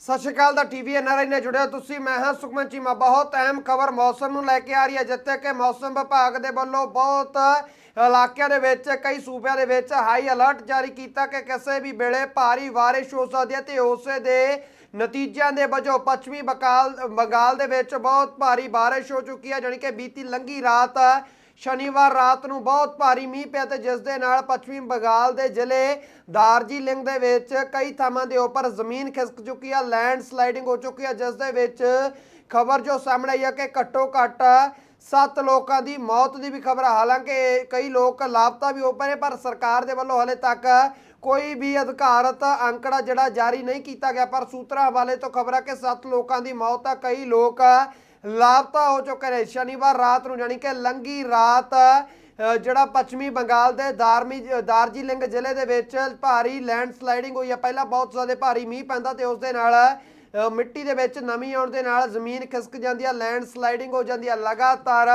ਸਤਿ ਸ਼੍ਰੀ ਅਕਾਲ ਦਾ TV NRI ਨਾਲ ਜੁੜਿਆ ਤੁਸੀਂ। ਮੈਂ ਹਾਂ ਸੁਖਮਨ ਚੀਮਾ। ਬਹੁਤ ਅਹਿਮ ਖਬਰ ਮੌਸਮ ਨੂੰ ਲੈ ਕੇ ਆ ਰਹੀ ਹੈ, ਜਿੱਥੇ ਕਿ ਮੌਸਮ ਵਿਭਾਗ ਦੇ ਵੱਲੋਂ ਬਹੁਤ ਇਲਾਕਿਆਂ ਦੇ ਵਿੱਚ, ਕਈ ਸੂਬਿਆਂ ਦੇ ਵਿੱਚ ਹਾਈ ਅਲਰਟ ਜਾਰੀ ਕੀਤਾ ਕਿ ਕਿਸੇ ਵੀ ਵੇਲੇ ਭਾਰੀ ਬਾਰਿਸ਼ ਹੋ ਸਕਦੀ ਹੈ ਤੇ ਉਸੇ ਦੇ ਨਤੀਜਿਆਂ ਦੇ ਵਜੋਂ ਪੱਛਮੀ ਬੰਗਾਲ ਬੰਗਾਲ ਦੇ ਵਿੱਚ ਬਹੁਤ ਭਾਰੀ ਬਾਰਿਸ਼ ਹੋ ਚੁੱਕੀ ਹੈ, ਜਾਣੀ ਕਿ ਬੀਤੀ ਲੰਗੀ ਰਾਤ ਸ਼ਨੀਵਾਰ ਰਾਤ ਨੂੰ ਬਹੁਤ ਭਾਰੀ ਮੀਂਹ ਪਿਆ ਤੇ ਜਿਸ ਦੇ ਨਾਲ ਪੱਛਮੀ ਬੰਗਾਲ ਦੇ ਜ਼ਿਲ੍ਹੇ ਦਾਰਜੀਲਿੰਗ ਦੇ ਵਿੱਚ ਕਈ ਥਾਵਾਂ ਦੇ ਉੱਪਰ ਜ਼ਮੀਨ ਖਿਸਕ ਚੁੱਕੀ ਆ ਲੈਂਡ ਸਲਾਈਡਿੰਗ ਹੋ ਚੁੱਕੀ ਆ, ਜਿਸ ਦੇ ਵਿੱਚ ਖਬਰ ਜੋ ਸਾਹਮਣੇ ਆਈ ਆ ਕਿ ਘੱਟੋ ਘੱਟ ਸੱਤ ਲੋਕਾਂ ਦੀ ਮੌਤ ਦੀ ਵੀ ਖਬਰ ਹੈ ਹਾਲਾਂਕਿ ਕਈ ਲੋਕ ਲਾਪਤਾ ਵੀ ਹੋ ਪਏ ਪਰ ਸਰਕਾਰ ਦੇ ਵੱਲੋਂ ਹਲੇ ਤੱਕ ਕੋਈ ਵੀ ਅਧਿਕਾਰਤ ਅੰਕੜਾ ਜਿਹੜਾ ਜਾਰੀ ਨਹੀਂ ਕੀਤਾ ਗਿਆ। ਪਰ ਸੂਤਰਾਂ ਹਵਾਲੇ ਤੋਂ ਖਬਰ ਆ ਕਿ ਸੱਤ ਲੋਕਾਂ ਦੀ ਮੌਤ ਆ। ਕਈ ਲੋਕ ਲਾਪਤਾ ਹੋ ਚੁੱਕੇ ਨੇ ਸ਼ਨੀਵਾਰ ਰਾਤ ਨੂੰ ਜਾਣੀ ਕਿ ਲੰਗੀ ਰਾਤ ਜਿਹੜਾ ਪੱਛਮੀ ਬੰਗਾਲ ਦੇ ਦਾਰਮੀ, ਦਾਰਜੀਲਿੰਗ ਜ਼ਿਲ੍ਹੇ ਦੇ ਵਿੱਚ ਭਾਰੀ ਲੈਂਡਸਲਾਈਡਿੰਗ ਹੋਈ ਹੈ। ਪਹਿਲਾਂ ਬਹੁਤ ਜ਼ਿਆਦਾ ਭਾਰੀ ਮੀਂਹ ਪੈਂਦਾ ਤੇ ਉਸ ਦੇ ਨਾਲ ਮਿੱਟੀ ਦੇ ਵਿੱਚ ਨਮੀ ਆਉਣ ਦੇ ਨਾਲ ਜ਼ਮੀਨ ਖਿਸਕ ਜਾਂਦੀ ਹੈ, ਲੈਂਡਸਲਾਈਡਿੰਗ ਹੋ ਜਾਂਦੀ ਹੈ। ਲਗਾਤਾਰ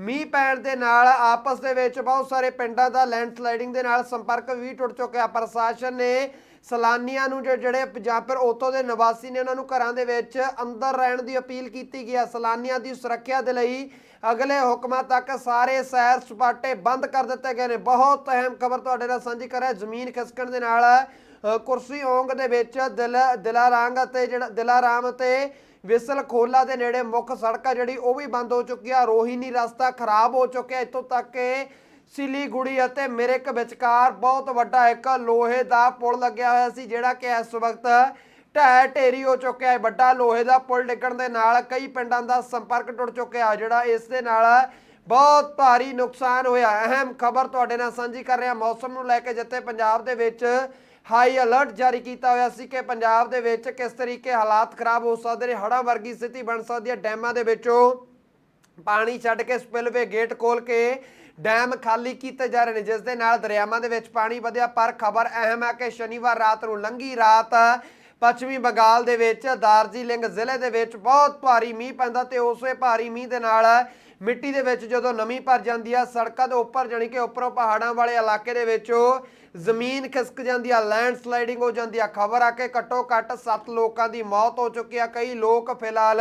ਮੀਂਹ ਪੈਣ ਦੇ ਨਾਲ ਆਪਸ ਦੇ ਵਿੱਚ ਬਹੁਤ ਸਾਰੇ ਪਿੰਡਾਂ ਦਾ ਲੈਂਡਸਲਾਈਡਿੰਗ ਦੇ ਨਾਲ ਸੰਪਰਕ ਵੀ ਟੁੱਟ ਚੁੱਕਿਆ। ਪ੍ਰਸ਼ਾਸਨ ਨੇ ਸੈਲਾਨੀਆਂ ਨੂੰ ਜਿਹੜੇ ਜਾਂ ਫਿਰ ਉਤੋਂ ਦੇ ਨਿਵਾਸੀ ਨੇ ਉਹਨਾਂ ਨੂੰ ਘਰਾਂ ਦੇ ਵਿੱਚ ਅੰਦਰ ਰਹਿਣ ਦੀ ਅਪੀਲ ਕੀਤੀ ਗਈ ਹੈ ਸੈਲਾਨੀਆਂ ਦੀ ਸੁਰੱਖਿਆ ਦੇ ਲਈ ਅਗਲੇ ਹੁਕਮਾਂ ਤੱਕ ਸਾਰੇ ਸੈਰ ਸਪਾਟੇ ਬੰਦ ਕਰ ਦਿੱਤੇ ਗਏ ਨੇ। ਬਹੁਤ ਅਹਿਮ ਖਬਰ ਤੁਹਾਡੇ ਨਾਲ ਸਾਂਝੀ ਕਰ ਰਿਹਾ। ਜ਼ਮੀਨ ਖਿਸਕਣ ਦੇ ਨਾਲ ਕੁਰਸੀ ਓਂਗ ਦੇ ਵਿੱਚ ਦਿਲ ਦਿਲਾਰਾਂਗ ਅਤੇ ਜਿਹੜਾ ਦਿਲਾਰਾਮ ਅਤੇ ਵਿਸਲ ਖੋਲਾ ਦੇ ਨੇੜੇ ਮੁੱਖ ਸੜਕ ਆ ਜਿਹੜੀ, ਉਹ ਵੀ ਬੰਦ ਹੋ ਚੁੱਕੀ ਆ। ਰੋਹਿਣੀ ਰਸਤਾ ਖਰਾਬ ਹੋ ਚੁੱਕਿਆ। ਇੱਥੋਂ ਤੱਕ ਕਿ ਸਿਲੀਗੁੜੀ ਅਤੇ ਮਿਰਿਕ ਵਿਚਕਾਰ ਬਹੁਤ ਵੱਡਾ ਇੱਕ ਲੋਹੇ ਦਾ ਪੁਲ ਲੱਗਿਆ ਹੋਇਆ ਸੀ, ਜਿਹੜਾ ਕਿ ਇਸ ਵਕਤ ਢਹਿ ਢੇਰੀ ਹੋ ਚੁੱਕਿਆ ਹੈ। ਵੱਡਾ ਲੋਹੇ ਦਾ ਪੁਲ ਡਿੱਗਣ ਦੇ ਨਾਲ ਕਈ ਪਿੰਡਾਂ ਦਾ ਸੰਪਰਕ ਟੁੱਟ ਚੁੱਕਿਆ ਜਿਹੜਾ ਇਸ ਦੇ ਨਾਲ ਬਹੁਤ ਭਾਰੀ ਨੁਕਸਾਨ ਹੋਇਆ। ਅਹਿਮ ਖਬਰ ਤੁਹਾਡੇ ਨਾਲ ਸਾਂਝੀ ਕਰ ਰਿਹਾ। ਮੌਸਮ ਨੂੰ ਲੈ ਕੇ ਜਿੱਥੇ ਪੰਜਾਬ ਦੇ ਵਿੱਚ ਹਾਈ ਅਲਰਟ ਜਾਰੀ ਕੀਤਾ ਹੋਇਆ ਸੀ ਕਿ ਪੰਜਾਬ ਦੇ ਵਿੱਚ ਕਿਸ ਤਰੀਕੇ ਹਾਲਾਤ ਖਰਾਬ ਹੋ ਸਕਦੇ ਨੇ? ਹੜ੍ਹਾਂ ਵਰਗੀ ਸਥਿਤੀ ਬਣ ਸਕਦੀ ਹੈ ਡੈਮਾਂ ਦੇ ਵਿੱਚੋਂ। ਪਾਣੀ ਛੱਡ ਕੇ ਸਪਿਲਵੇ ਗੇਟ ਖੋਲ ਕੇ ਡੈਮ ਖਾਲੀ ਕੀਤੇ ਜਾ ਰਹੇ ਨੇ, ਜਿਸ ਦੇ ਨਾਲ ਦਰਿਆਵਾਂ ਦੇ ਵਿੱਚ ਪਾਣੀ ਵਧਿਆ। ਪਰ ਖਬਰ ਅਹਿਮ ਹੈ ਕਿ ਸ਼ਨੀਵਾਰ ਰਾਤ ਨੂੰ ਲੰਗੀ ਰਾਤ ਪੱਛਮੀ ਬੰਗਾਲ ਦੇ ਵਿੱਚ ਦਾਰਜੀਲਿੰਗ ਜ਼ਿਲ੍ਹੇ ਦੇ ਵਿੱਚ ਬਹੁਤ ਭਾਰੀ ਮੀਂਹ ਪੈਂਦਾ ਤੇ ਉਸੇ ਭਾਰੀ ਮੀਂਹ ਦੇ ਨਾਲ ਮਿੱਟੀ ਦੇ ਵਿੱਚ ਜਦੋਂ ਨਮੀ ਭਰ ਜਾਂਦੀ ਆ, ਸੜਕਾਂ ਦੇ ਉੱਪਰ ਜਾਣੀ ਕਿ ਉੱਪਰੋਂ ਪਹਾੜਾਂ ਵਾਲੇ ਇਲਾਕੇ ਦੇ ਵਿੱਚੋਂ ਜ਼ਮੀਨ ਖਿਸਕ ਜਾਂਦੀ ਆ ਲੈਂਡ ਸਲਾਈਡਿੰਗ ਹੋ ਜਾਂਦੀ ਆ। ਖਬਰ ਆ ਕਿ ਘੱਟੋ ਘੱਟ 7 ਲੋਕਾਂ ਦੀ ਮੌਤ ਹੋ ਚੁੱਕੀ ਆ। ਕਈ ਲੋਕ ਫਿਲਹਾਲ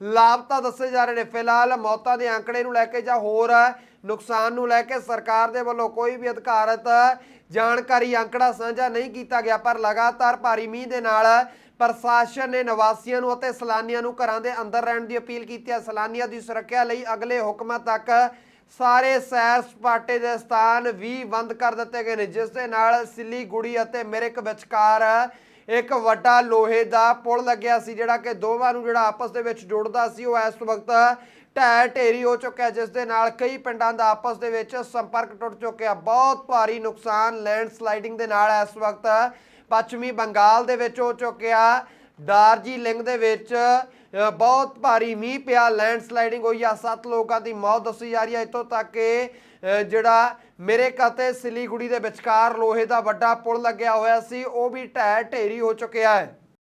ਲਾਪਤਾ ਦੱਸੇ ਜਾ ਰਹੇ ਨੇ। ਫਿਲਹਾਲ ਮੌਤਾਂ ਦੇ ਅੰਕੜੇ ਨੂੰ ਲੈ ਕੇ ਜਾਂ ਹੋਰ ਨੁਕਸਾਨ ਨੂੰ ਲੈ ਕੇ ਸਰਕਾਰ ਦੇ ਵੱਲੋਂ ਕੋਈ ਵੀ ਅਧਿਕਾਰਤ ਜਾਣਕਾਰੀ, ਅੰਕੜਾ ਸਾਂਝਾ ਨਹੀਂ ਕੀਤਾ ਗਿਆ, ਪਰ ਲਗਾਤਾਰ ਭਾਰੀ ਮੀਂਹ ਦੇ ਨਾਲ ਪ੍ਰਸ਼ਾਸਨ ਨੇ ਨਿਵਾਸੀਆਂ ਨੂੰ ਅਤੇ ਸੈਲਾਨੀਆਂ ਨੂੰ ਘਰਾਂ ਦੇ ਅੰਦਰ ਰਹਿਣ ਦੀ ਅਪੀਲ ਕੀਤੀ ਹੈ। ਸੈਲਾਨੀਆਂ ਦੀ ਸੁਰੱਖਿਆ ਲਈ ਅਗਲੇ ਹੁਕਮਾਂ ਤੱਕ ਸਾਰੇ ਸੈਰ ਸਪਾਟੇ ਦੇ ਸਥਾਨ ਵੀ ਬੰਦ ਕਰ ਦਿੱਤੇ ਗਏ ਨੇ, ਜਿਸ ਦੇ ਨਾਲ ਸਿੱਲੀਗੁੜੀ ਅਤੇ ਮਿਰਿਕ ਵਿਚਕਾਰ ਇੱਕ ਵੱਡਾ ਲੋਹੇ ਦਾ ਪੁਲ ਲੱਗਿਆ ਸੀ, ਜਿਹੜਾ ਕਿ ਦੋਵਾਂ ਨੂੰ ਜਿਹੜਾ ਆਪਸ ਦੇ ਵਿੱਚ ਜੋੜਦਾ ਸੀ, ਉਹ ਇਸ ਵਕਤ ਢਹਿ ਢੇਰੀ ਹੋ ਚੁੱਕਿਆ ਜਿਸ ਦੇ ਨਾਲ ਕਈ ਪਿੰਡਾਂ ਦਾ ਆਪਸ ਦੇ ਵਿੱਚ ਸੰਪਰਕ ਟੁੱਟ ਚੁੱਕਿਆ। ਬਹੁਤ ਭਾਰੀ ਨੁਕਸਾਨ ਲੈਂਡ ਸਲਾਈਡਿੰਗ ਦੇ ਨਾਲ ਇਸ ਵਕਤ ਪੱਛਮੀ ਬੰਗਾਲ ਦੇ ਵਿੱਚ ਹੋ ਚੁੱਕਿਆ। ਦਾਰਜੀਲਿੰਗ ਦੇ ਵਿੱਚ ਬਹੁਤ ਭਾਰੀ ਮੀਂਹ ਪਿਆ ਲੈਂਡ ਸਲਾਈਡਿੰਗ ਹੋਈ ਆ, ਸੱਤ ਲੋਕਾਂ ਦੀ ਮੌਤ ਦੱਸੀ ਜਾ ਰਹੀ ਹੈ। ਇੱਥੋਂ ਤੱਕ ਕਿ ਜਿਹੜਾ ਮੇਰੇ ਅਤੇ ਸਿਲੀਗੁੜੀ ਦੇ ਵਿਚਕਾਰ ਲੋਹੇ ਦਾ ਵੱਡਾ ਪੁਲ ਲੱਗਿਆ ਹੋਇਆ ਸੀ, ਉਹ ਵੀ ਢਹਿ ਢੇਰੀ ਹੋ ਚੁੱਕਿਆ ਹੈ।